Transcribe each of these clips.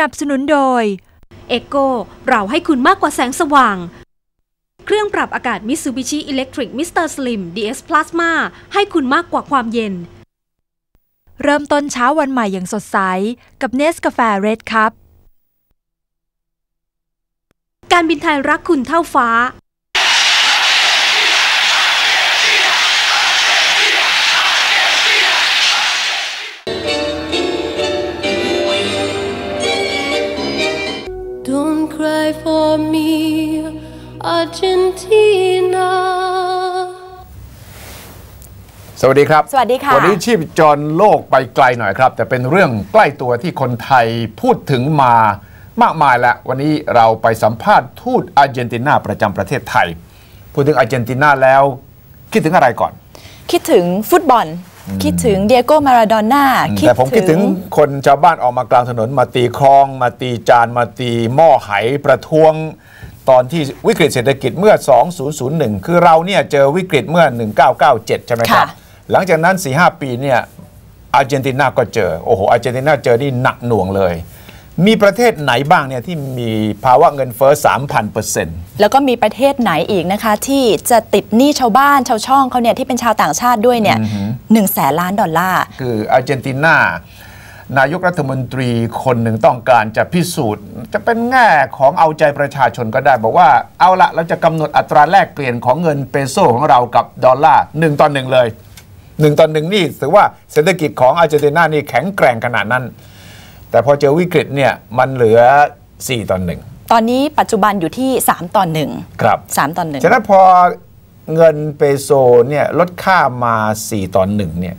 นับสนุนโดยเอโกเราให้คุณมากกว่าแสงสว่าง เครื่องปรับอากาศ Mitsubishi Electric Mr. Slim DS Plasma ให้คุณมากกว่าความเย็น เริ่มต้นเช้าวันใหม่อย่างสดใส กับเนสกาแฟเรดคับ การบินไทยรักคุณเท่าฟ้า cry for me, Argentina. สวัสดีครับ สวัสดีค่ะ วันนี้ชีพจรโลกไปไกลหน่อยครับ แต่เป็นเรื่องใกล้ตัวที่คนไทยพูดถึงมามากมายแล้ว วันนี้เราไปสัมภาษณ์ทูตอาร์เจนตินาประจำประเทศไทย พูดถึงอาร์เจนตินาแล้วคิดถึงอะไรก่อน คิดถึงฟุตบอล คิดถึงเดียโกมาราโดน่าแต่ผมคิดถึงคนชาวบ้านออกมากลางถนนมาตีคลอง มาตีจานมาตีหม้อไหประท้วง ตอนที่วิกฤตเศรษฐกิจเมื่อ 2001 คือเราเนี่ยเจอวิกฤตเมื่อ 1997 ใช่ไหมครับค่ะหลังจากนั้น 4-5 ปีเนี่ยอาร์เจนตินาก็เจอ โอ้โหอาร์เจนตินาเจอนี่หนักหน่วงเลย มีประเทศไหนบ้างเนี่ยที่มีภาวะเงินเฟ้อ 3,000เปอร์เซ็นต์แล้วก็มีประเทศไหนอีกนะคะ ที่จะติดหนี้ชาวบ้านชาวช่องเขาเนี่ยที่เป็นชาวต่างชาติด้วยเนี่ยหนึ่งแสนล้านดอลลาร์ คืออาร์เจนตินานายกรัฐมนตรีคนหนึ่งต้องการจะพิสูจน์ จะเป็นแง่ของเอาใจประชาชนก็ได้ บอกว่าเอาละเราจะกำหนดอัตราแลกเปลี่ยนของเงินเปโซของเรากับดอลลาร์หนึ่งต่อหนึ่งเลยหนึ่งต่อหนึ่งนี่ถือว่าเศรษฐกิจของอาร์เจนตินานี่แข็งแกร่งขนาดนั้น แต่พอเจอวิกฤตเนี่ยมันเหลือ 4 ต่อหนึ่งตอนนี้ปัจจุบันอยู่ที่ 3 ต่อหนึ่งครับสามต่อหนึ่งฉะนั้นพอเงินเปโซเนี่ยลดค่ามา 4 ต่อหนึ่งเนี่ย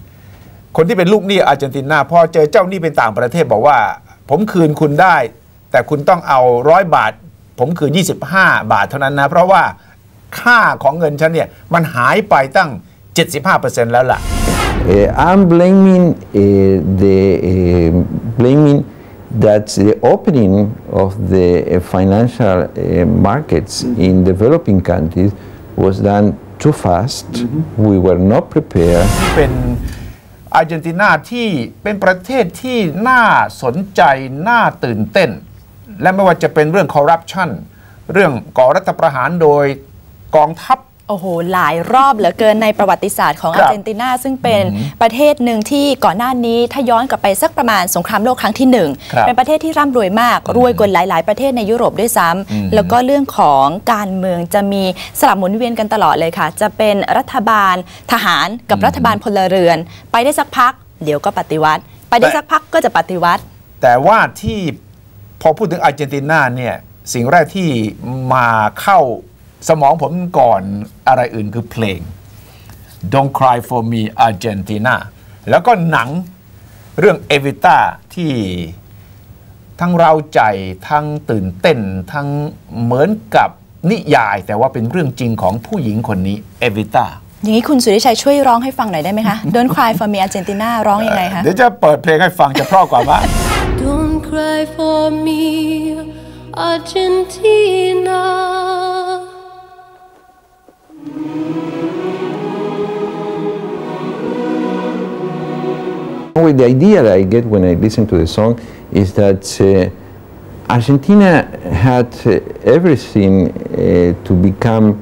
คนที่เป็นลูกหนี้อาร์เจนตินาพอเจอเจ้าหนี้เป็นต่างประเทศบอกว่า ผมคืนคุณได้ แต่คุณต้องเอาร้อยบาท ผมคืน 25 บาทเท่านั้นนะ เพราะว่าค่าของเงินฉันเนี่ยมันหายไปตั้ง 75%แล้วล่ะ Uh, I'm blaming uh, the uh, blaming that the opening of the uh, financial uh, markets in developing countries was done too fast. We were not prepared. เป็นอาร์เจนตินาที่เป็นประเทศที่น่าสนใจน่าตื่นเต้น และไม่ว่าจะเป็นเรื่องคอร์รัปชันเรื่องก่อรัฐประหารโดยกองทัพ โอ้โห หลายรอบเหลือเกินในประวัติศาสตร์ของครับอาร์เจนตินา ซึ่งเป็นประเทศหนึ่งที่ก่อนหน้านี้ถ้าย้อนกลับไปสักประมาณสงครามโลกครั้งที่หนึ่งครับเป็นประเทศที่ร่ำรวยมากรวยกว่าหลาย ๆ ประเทศในยุโรปด้วยซ้ำแล้วก็เรื่องของการเมืองจะมีสลับหมุนเวียนกันตลอดเลยค่ะ จะเป็นรัฐบาลทหารกับรัฐบาลพลเรือน ไปได้สักพัก เดี๋ยวก็ปฏิวัติ ไปได้แต่สักพักก็จะปฏิวัติ แต่ว่าที่พอพูดถึงอาร์เจนตินาเนี่ยสิ่งแรกที่มาเข้า สมองผมก่อนอะไรอื่นคือเพลง Don't Cry for Me Argentina แล้วก็หนังเรื่องเอวิต้าที่ทั้งเราใจทั้งตื่นเต้น ทั้งเหมือนกับนิยาย แต่ว่าเป็นเรื่องจริงของผู้หญิงคนนี้เอวิต้าอย่างนี้คุณสุริชัยช่วยร้องให้ฟังหน่อยได้ไหมคะ Don't cry for me Argentina ร้องยังไงคะ เดี๋ยวจะเปิดเพลงให้ฟังจะเพราะกว่ามั้ย Don't cry for me, Argentina. The idea that I get when I listen to the song is that uh, Argentina had uh, everything uh, to become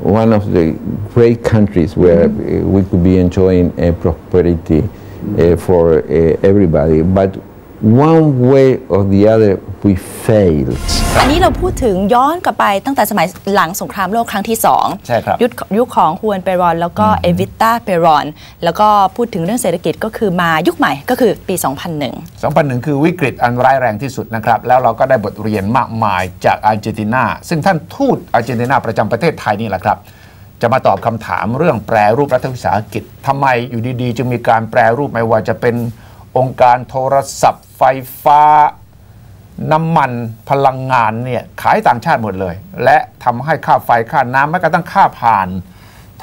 one of the great countries where uh, we could be enjoying uh, prosperity uh, for everybody. But one way or the other, we failed. อันนี้เราพูดถึงย้อนกลับไปตั้งแต่สมัยหลังสงครามโลกครั้งที่สองใช่ครับยุคยุคของฮวนเปรอน แล้วก็เอวิต้าเปรอน แล้วก็พูดถึงเรื่องเศรษฐกิจก็คือมายุคใหม่ก็คือปี 2001 2001 คือวิกฤตอันร้ายแรงที่สุดนะครับ แล้วเราก็ได้บทเรียนมากมายจากอาร์เจนตินา ซึ่งท่านทูตอาร์เจนตินาประจำประเทศไทยนี่แหละครับจะมาตอบคำถามเรื่องแปรรูปรัฐวิสาหกิจทำไมอยู่ดีๆ จึงมีการแปรรูปไม่ว่าจะเป็นองค์การโทรศัพท์ไฟฟ้า น้ำมันพลังงานเนี่ยขายต่างชาติหมดเลย และทำให้ค่าไฟค่าน้ำแม้กระทั่งค่าผ่าน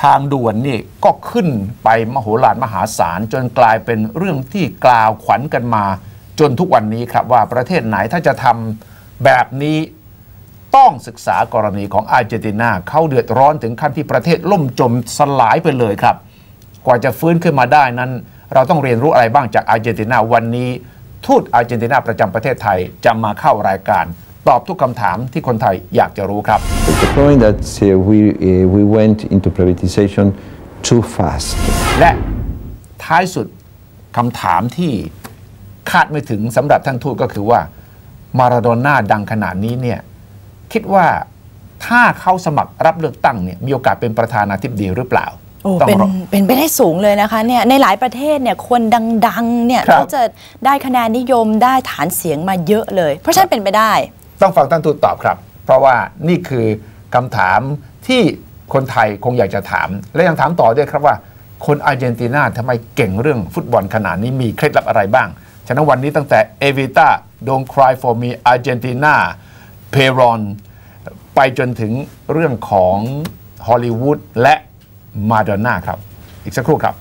ทางด่วนนี่ก็ขึ้นไปมโหฬารมหาศาลจนกลายเป็นเรื่องที่กล่าวขวัญกันมา จนทุกวันนี้ครับว่าประเทศไหนถ้าจะทำแบบนี้ต้องศึกษากรณีของอาร์เจนตินาเขาเดือดร้อนถึงขั้นที่ประเทศล่มจมสลายไปเลยครับ กว่าจะฟื้นขึ้นมาได้นั้น เราต้องเรียนรู้อะไรบ้างจากอาร์เจนตินาวันนี้ ทูตอาร์เจนตินาประจำประเทศไทยจะมาเข้ารายการ ตอบทุกคำถามที่คนไทยอยากจะรู้ครับ The point that uh, we, uh, we went into privatization too fast. และท้ายสุดคำถามที่คาดไม่ถึงสำหรับท่านทูตก็คือว่ามาราโดน่าดังขนาดนี้เนี่ยคิดว่าถ้าเขาสมัครรับเลือกตั้งเนี่ยมีโอกาสเป็นประธานาธิบดีหรือเปล่า โอ้ต้องเป็นรอเป็นไปได้สูงเลยนะคะเนี่ยในหลายประเทศเนี่ยคนดังๆเนี่ยครับเขาจะได้คะแนนนิยมได้ฐานเสียงมาเยอะเลย เพราะฉะนั้นเป็นไปได้ ต้องฟังท่านทูตตอบครับ เพราะว่านี่คือคำถามที่คนไทยคงอยากจะถาม และยังถามต่อด้วยครับว่า คนอาร์เจนตินาทำไมเก่งเรื่องฟุตบอลขนาดนี้มีเคล็ดลับอะไรบ้าง ฉะนั้นวันนี้ตั้งแต่เอวิต้า Don't Cry for Me อาร์เจนตินาเพรอนไปจนถึงเรื่องของฮอลลีวูดและ มาดอนน่าครับ อีกสักครู่ครับ